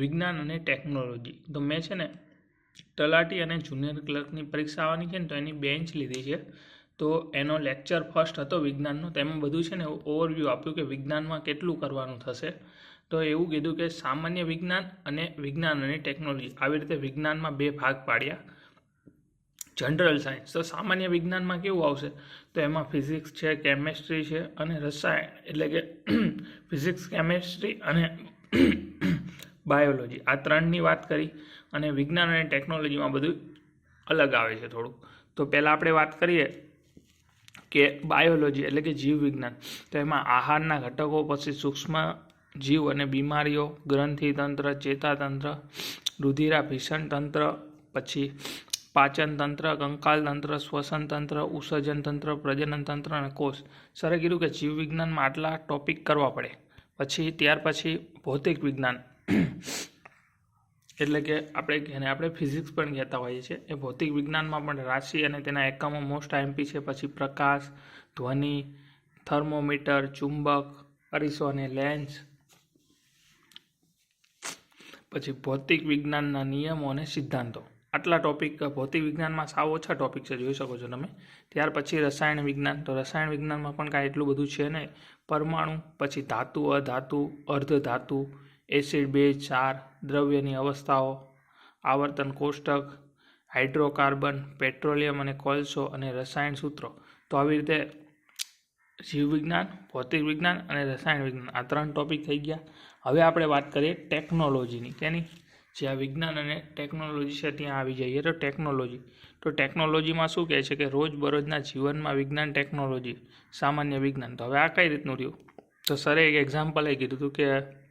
વિજ્ઞાન અને ટેકનોલોજી. તો મેં છે ને તલાટી અને જુનિયર ક્લર્કની પરીક્ષા આવવાની છે ને તો એની બેન્ચ લીધી છે. તો એનો લેક્ચર ફર્સ્ટ હતો વિજ્ઞાનનો તેમાં બધું છે ને ઓવરવ્યૂ આપ્યું કે વિજ્ઞાનમાં કેટલું કરવાનું થશે. તો એવું કીધું કે સામાન્ય વિજ્ઞાન અને વિજ્ઞાન અને ટેકનોલોજી આવી રીતે વિજ્ઞાનમાં બે ભાગ પાડ્યા. જનરલ સાયન્સ, તો સામાન્ય વિજ્ઞાનમાં કેવું આવશે? તો એમાં ફિઝિક્સ છે, કેમેસ્ટ્રી છે અને રસાયણ. એટલે કે ફિઝિક્સ, કેમેસ્ટ્રી અને બાયોલોજી. આ ત્રણની વાત કરી અને વિજ્ઞાન અને ટેકનોલોજીમાં બધું અલગ આવે છે થોડુંક. તો પહેલાં આપણે વાત કરીએ કે બાયોલોજી એટલે કે જીવવિજ્ઞાન. તો એમાં આહારના ઘટકો, પછી સૂક્ષ્મ જીવ અને બીમારીઓ ગ્રંથિતંત્ર ચેતાતંત્ર રુધિરાભિષણ તંત્ર, પછી પાચન તંત્ર, કંકાલ તંત્ર, શ્વસન તંત્ર ઉસર્જન તંત્ર, પ્રજનન તંત્ર અને કોષ. સરે કીધું કે જીવ વિજ્ઞાનમાં આટલા ટોપિક કરવા પડે. પછી ત્યાર પછી ભૌતિક વિજ્ઞાન. એટલે કે આપણે એને આપણે ફિઝિક્સ પણ કહેતા હોઈએ છીએ. એ ભૌતિક વિજ્ઞાનમાં પણ રાશિ અને તેના એકમો મોસ્ટ આઈએમપી છે. પછી પ્રકાશ, ધ્વનિ થર્મોમીટર ચુંબક, અરીસો અને લેન્સ પછી ભૌતિક વિજ્ઞાનના નિયમો અને સિદ્ધાંતો. આટલા ટોપિક ભૌતિક વિજ્ઞાનમાં સાવ ઓછા ટોપિક છે. જોઈ શકો છો તમે. ત્યાર પછી રસાયણ વિજ્ઞાન. તો રસાયણ વિજ્ઞાનમાં પણ કાંઈ એટલું બધું છે નહીં. પરમાણુ, પછી ધાતુ, અધાતુ અર્ધ ધાતુ એસિડ બેઝ ચાર દ્રવ્યની અવસ્થાઓ, આવર્તન કોષ્ટક, હાઇડ્રોકાર્બન, પેટ્રોલિયમ અને કોલસો અને રસાયણ સૂત્રો. તો આવી રીતે જીવવિજ્ઞાન ભૌતિક વિજ્ઞાન અને રસાયણ વિજ્ઞાન આ ત્રણ ટોપિક થઈ ગયા. હવે આપણે વાત કરીએ ટેકનોલોજીની કેની? જે આ વિજ્ઞાન અને ટેકનોલોજી છે ત્યાં આવી જઈએ. તો ટેકનોલોજી તો ટેકનોલોજીમાં શું કહે છે કે રોજબરોજના જીવનમાં વિજ્ઞાન ટેકનોલોજી સામાન્ય વિજ્ઞાન. તો હવે આ કઈ રીતનું રહ્યું? તો સરે એક એક્ઝામ્પલ એ કીધું હતું કે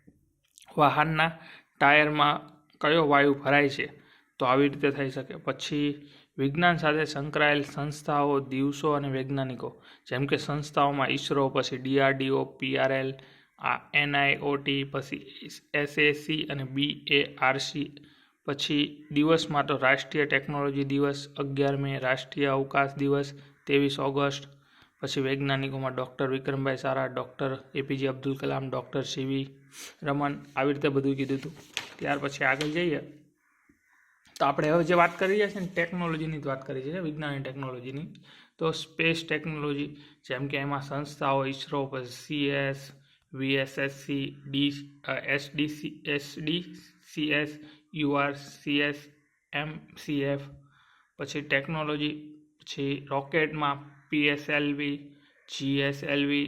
વાહનના ટાયરમાં કયો વાયુ ભરાય છે? તો આવી રીતે થઈ શકે. પછી, વિજ્ઞાન સાથે સંકળાયેલ સંસ્થાઓ, દિવસો અને વૈજ્ઞાનિકો. જેમ કે સંસ્થાઓમાં ઈસરો, પછી ડીઆરડીઓ પીઆરએલ આ એનઆઈઓટી પછી એસએસી અને બી એ આરસી પછી દિવસમાં તો રાષ્ટ્રીય ટેકનોલોજી દિવસ અગિયાર મે રાષ્ટ્રીય અવકાશ દિવસ, ત્રેવીસ ઓગસ્ટ પછી વૈજ્ઞાનિકોમાં doctor Vikrambhai Sarabhai, doctor APJ Abdul Kalam, doctor CV Raman આવી રીતે બધું કીધું હતું. ત્યાર પછી આગળ જઈએ. તો આપણે હવે જે વાત કરી રહ્યા છીએ ને, ટેકનોલોજીની જ વાત કરી છે, વિજ્ઞાન અને ટેકનોલોજીની. તો સ્પેસ ટેકનોલોજી, જેમ કે એમાં સંસ્થાઓ, ઈસરો, પછી CS, VSSC D SDC, એસડીસીએસ, યુઆરસીએસ, MCF, પછી ટેકનોલોજી, પછી રોકેટમાં પીએસએલવી જીએસએલવી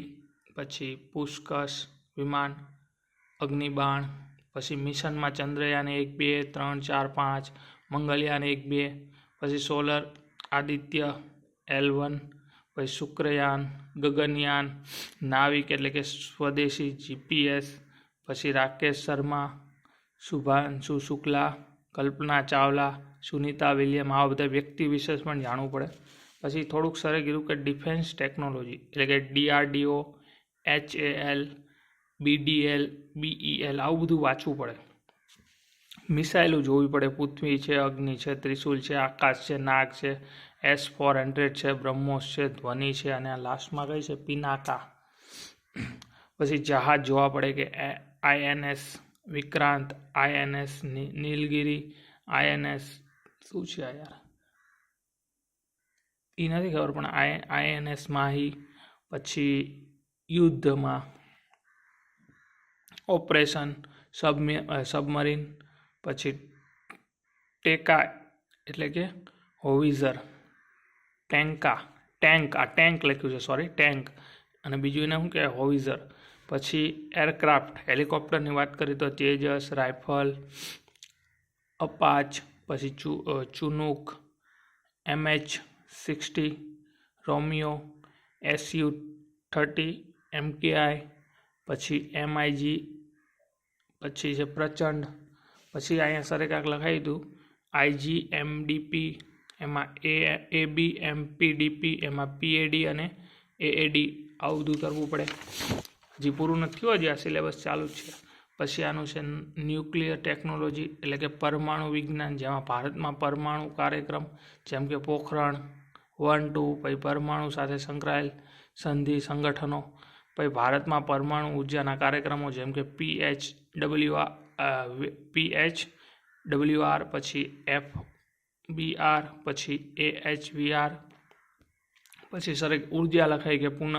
પછી પુષ્કસ વિમાન, અગ્નિબાણ, પછી મિશનમાં ચંદ્રયાન એક બે, ત્રણ, ચાર, પાંચ, મંગલયાન એક બે, પછી સોલર આદિત્ય એલ વન, પછી શુક્રયાન, ગગનયાન, નાવિક એટલે કે સ્વદેશી જીપીએસ પછી રાકેશ શર્મા, શુભાંશુ શુક્લા, કલ્પના ચાવલા, સુનિતા વિલિયમ, આવા બધા વ્યક્તિ વિશેષ પણ જાણવું પડે. પછી થોડુંક સરે કીધું કે ડિફેન્સ ટેકનોલોજી, એટલે કે DRDO H A L BDL BEL આવું બધું વાંચવું પડે. મિસાઇલો જોવી પડે. પૃથ્વી છે, અગ્નિ છે, ત્રિશુલ છે, આકાશ છે, નાગ છે, એસ ફોર હંડ્રેડ છે, બ્રહ્મોસ છે, ધ્વનિ છે અને આ લાસ્ટમાં કઈ છે? પિનાકા. પછી જહાજ જોવા પડે કે INS Vikrant INS Nilgiri INS શું છે યાર? એ નથી ખબર, પણ આઈ આઈએનએસ માહી પછી યુદ્ધમાં ઓપરેશન સબમે સબમરીન, પછી ટેકા, એટલે કે હોવિઝર, ટેન્કા, ટેન્ક, આ ટેન્ક લખ્યું છે સોરી ટેન્ક. અને બીજું એને શું કહેવાય? હોવિઝર. પછી એરક્રાફ્ટ, હેલિકોપ્ટરની વાત કરીએ તો તેજસ, રાઇફલ, અપાચ, પછી ચુ Chinook MH sixty, Romeo, SU, thirty, MKI, પછી એમઆઈજી, પછી છે પ્રચંડ, પછી અહીંયા સરે કાંક લખાવી દીધું આઈજી એમડીપી એમાં એ એ બી એમપીડીપી એમાં પીએડી અને એએડી આવું બધું કરવું પડે. હજી પૂરું નથી થયું, હજી આ સિલેબસ ચાલુ જ છે. પછી આનું છે ન્યુક્લિયર ટેકનોલોજી એટલે કે પરમાણુ વિજ્ઞાન, જેમાં ભારતમાં પરમાણુ કાર્યક્રમ, જેમ કે પોખરણ વન ટુ પછી પરમાણુ સાથે સંકળાયેલ સંધિ સંગઠનો, પછી ભારતમાં પરમાણુ ઉર્જાના કાર્યક્રમો, જેમ કે PH W P H W R પછી એફ બી આર પછી એ એચ વી આર પછી સર ઊર્જા લખાઈ કે પુનઃ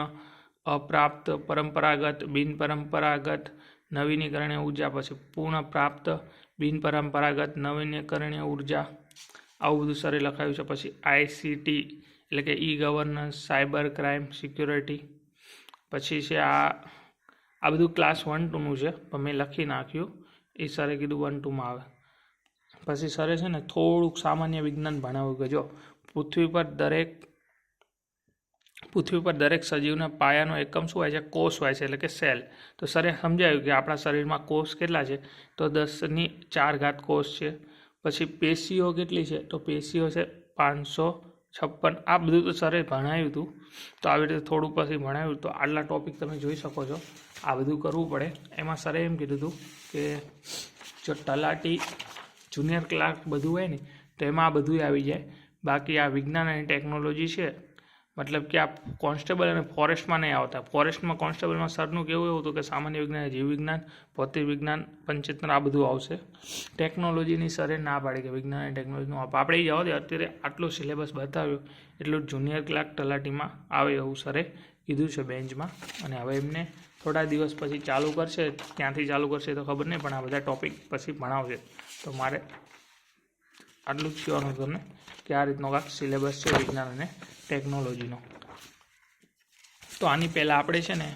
અપ્રાપ્ત પરંપરાગત, બિન પરંપરાગત નવીનીકરણીય ઊર્જા પછી પૂર્ણ પ્રાપ્ત બિનપરંપરાગત નવીનીકરણીય ઊર્જા. આવું બધું સરે લખાયું છે. પછી આઈસીટી એટલે કે e governance, cyber crime, security. પછી છે આ આ બધું ક્લાસ વન ટુનું છે. પણ મેં લખી નાખ્યું. એ સરે કીધું વન ટુમાં આવે. પછી સરે છે ને થોડુંક સામાન્ય વિજ્ઞાન ભણાવ્યું કે જો પૃથ્વી પર દરેક પૃથ્વી પર દરેક સજીવના પાયાનો એકમ શું હોય છે? કોષ હોય છે, એટલે કે સેલ. તો સરે સમજાયું કે આપણા શરીરમાં કોષ કેટલા છે? તો દસની ચાર ઘાત કોષ છે. પછી પેશીઓ કેટલી છે? તો પેશીઓ છે પાંચસો છપ્પન. આ બધું તો સરે ભણાવ્યું હતું તો આવી રીતે થોડું પછી ભણાવ્યું. તો આટલા ટોપિક તમે જોઈ શકો છો. આ બધું કરવું પડે. એમાં સરે એમ કીધું હતું કે જો તલાટી જુનિયર ક્લાર્ક બધું હોય ને, તો એમાં આ બધું આવી જાય. બાકી આ વિજ્ઞાન અને ટેકનોલોજી છે. મતલબ કે આ કોન્સ્ટેબલ અને ફોરેસ્ટમાં નહીં આવતા. ફોરેસ્ટમાં કોન્સ્ટેબલમાં સરનું કેવું એવું હતું કે સામાન્ય વિજ્ઞાન જીવ વિજ્ઞાન ભૌતિક વિજ્ઞાન પંચતંત્ર આ બધું આવશે. ટેકનોલોજીની સરે ના પાડી કે વિજ્ઞાન અને ટેકનોલોજીનું આપ. આપણે જવા દે, અત્યારે આટલો સિલેબસ બતાવ્યો, એટલું જુનિયર ક્લાર્ક તલાટીમાં આવે એવું સરે કીધું છે બેન્ચમાં. અને હવે એમને થોડા દિવસ પછી ચાલુ કરશે. ક્યાંથી ચાલુ કરશે તો ખબર નહીં, પણ આ બધા ટોપિક પછી ભણાવશે. તો મારે આટલું જ કહેવાનું તમને કે આ રીતનો કાંક સિલેબસ છે વિજ્ઞાન અને ટેકનોલોજીનો તો આની પહેલાં આપણે છે ને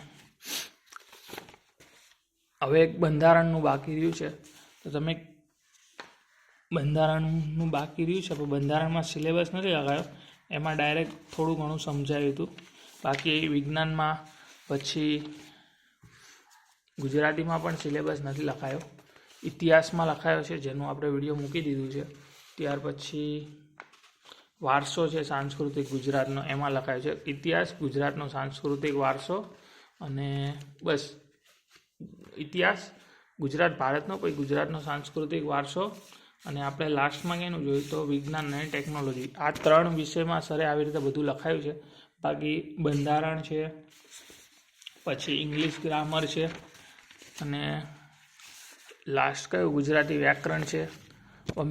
હવે એક બંધારણનું બાકી રહ્યું છે. તો તમે બંધારણનું બાકી રહ્યું છે, પણ બંધારણમાં સિલેબસ નથી લગાવ્યો એમાં ડાયરેક્ટ થોડું ઘણું સમજાયું હતું. બાકી વિજ્ઞાનમાં પછી ગુજરાતીમાં પણ સિલેબસ નથી લખાયો. ઇતિહાસમાં લખાયો છે, જેનું આપણે વીડિયો મૂકી દીધું છે. ત્યાર પછી વારસો છે સાંસ્કૃતિક ગુજરાતનો, એમાં લખાયો છે ઇતિહાસ, ગુજરાતનો સાંસ્કૃતિક વારસો અને બસ, ઇતિહાસ, ગુજરાત ભારતનો, પછી ગુજરાતનો સાંસ્કૃતિક વારસો અને આપણે લાસ્ટમાં કેનું જોયું તો વિજ્ઞાન અને ટેકનોલોજી આ ત્રણ વિષયમાં સરે આવી રીતે બધું લખાયું છે. બાકી બંધારણ છે, પછી ઇંગ્લિશ ગ્રામર છે અને લાસ્ટ કયું ગુજરાતી વ્યાકરણ છે.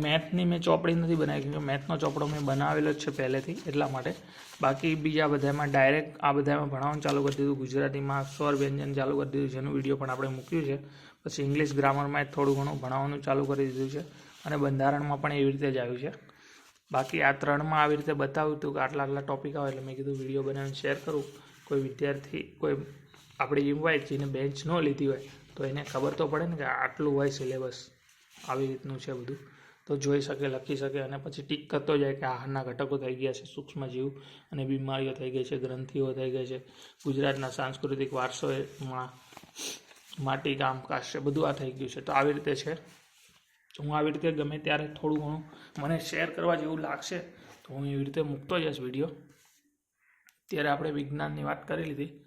મેથની મેં ચોપડી નથી બનાવી કેમકે મેથનો ચોપડો મેં બનાવેલો જ છે પહેલેથી એટલા માટે. બાકી બીજા બધામાં ડાયરેક્ટ આ બધામાં ભણાવવાનું ચાલુ કરી દીધું, ગુજરાતીમાં સ્વર વ્યંજન ચાલુ કરી દીધું જેનું વીડિયો પણ આપણે મૂક્યું છે. પછી ઇંગ્લિશ ગ્રામરમાં થોડું ઘણું ભણાવવાનું ચાલુ કરી દીધું છે અને બંધારણમાં પણ એવી રીતે જ આવ્યું છે. બાકી આ ત્રણમાં આવી રીતે બતાવ્યું હતું કે આટલા આટલા ટોપિક આવે એટલે મેં કીધું વીડિયો બનાવીને શેર કરું. કોઈ વિદ્યાર્થી, કોઈ આપણી હોય જેને બેન્ચ ન લીધી હોય તો એને ખબર તો પડે ને કે આટલું હોય સિલેબસ આવી રીતનું છે બધું. તો જોઈ શકે, લખી શકે અને પછી ટીક કરતો જાય કે આહારના ઘટકો થઈ ગયા છે, સૂક્ષ્મજીવ અને બીમારીઓ થઈ ગઈ છે, ગ્રંથિઓ થઈ ગઈ છે, ગુજરાતના સાંસ્કૃતિક વારસોમાં માટીકામ કાશ છે, બધું આ થઈ ગયું છે. તો આવી રીતે છે. હું આવી રીતે ગમે ત્યારે થોડું ઘણું મને શેર કરવા જેવું લાગશે, તો હું એવી રીતે મૂકતો જઈશ વીડિયો ત્યારે આપણે વિજ્ઞાનની વાત કરી લીધી.